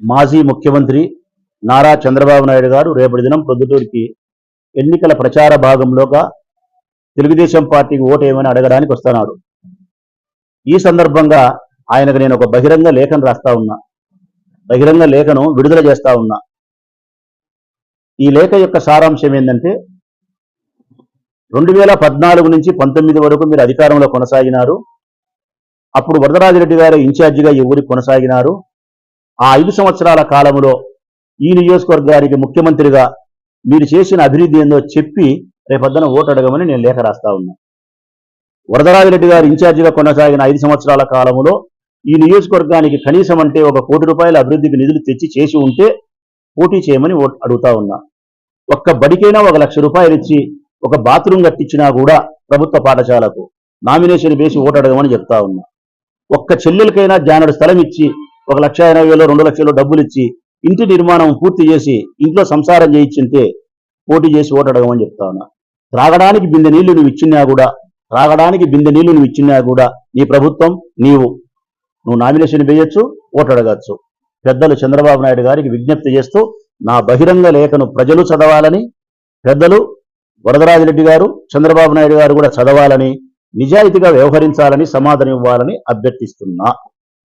మాజీ ముఖ్యమంత్రి నారా చంద్రబాబు నాయుడు గారు రేపటి దినం ప్రొద్దుటూరికి ఎన్నికల ప్రచార భాగంలోగా తెలుగుదేశం పార్టీకి ఓటు ఏమైనా అడగడానికి వస్తున్నాడు. ఈ సందర్భంగా ఆయనకు నేను ఒక బహిరంగ లేఖను రాస్తా ఉన్నా. బహిరంగ లేఖను విడుదల చేస్తా ఉన్నా. ఈ లేఖ యొక్క సారాంశం ఏంటంటే రెండు వేల పద్నాలుగు నుంచి పంతొమ్మిది వరకు మీరు అధికారంలో కొనసాగినారు. అప్పుడు వరదరాజిరెడ్డి గారు ఇన్ఛార్జిగా ఈ ఊరికి కొనసాగినారు. ఆ ఐదు సంవత్సరాల కాలంలో ఈ నియోజకవర్గానికి ముఖ్యమంత్రిగా మీరు చేసిన అభివృద్ధి ఏందో చెప్పి రేపొద్దున ఓటు అడగమని నేను లేఖ రాస్తా ఉన్నా. వరదరాజిరెడ్డి గారు ఇన్ఛార్జిగా కొనసాగిన ఐదు సంవత్సరాల కాలంలో ఈ నియోజకవర్గానికి కనీసం అంటే ఒక కోటి రూపాయల అభివృద్ధికి నిధులు తెచ్చి చేసి ఉంటే పోటీ చేయమని అడుగుతా ఉన్నా. ఒక్క బడికైనా ఒక లక్ష రూపాయలు ఇచ్చి ఒక బాత్రూమ్ కట్టించినా కూడా ప్రభుత్వ పాఠశాలకు నామినేషన్ వేసి ఓటు అడగమని చెప్తా ఉన్నా. ఒక్క చెల్లెలకైనా జానడు స్థలం ఇచ్చి ఒక లక్ష ఎనభై వేలు రెండు లక్షలు డబ్బులు ఇచ్చి ఇంటి నిర్మాణం పూర్తి చేసి ఇంట్లో సంసారం చేయించింటే పోటీ చేసి ఓటు అడగమని చెప్తా ఉన్నా. త్రాగడానికి బిందె నీళ్ళు నువ్వు ఇచ్చినా కూడా త్రాగడానికి బిందె నీళ్ళు నువ్వు ఇచ్చినా కూడా నీ ప్రభుత్వం నీవు నువ్వు నామినేషన్ వేయొచ్చు ఓటు అడగచ్చు. పెద్దలు చంద్రబాబు నాయుడు గారికి విజ్ఞప్తి చేస్తూ నా బహిరంగ లేఖను ప్రజలు చదవాలని పెద్దలు వరదరాజిరెడ్డి గారు చంద్రబాబు నాయుడు గారు కూడా చదవాలని నిజాయితీగా వ్యవహరించాలని సమాధానం ఇవ్వాలని అభ్యర్థిస్తున్నా.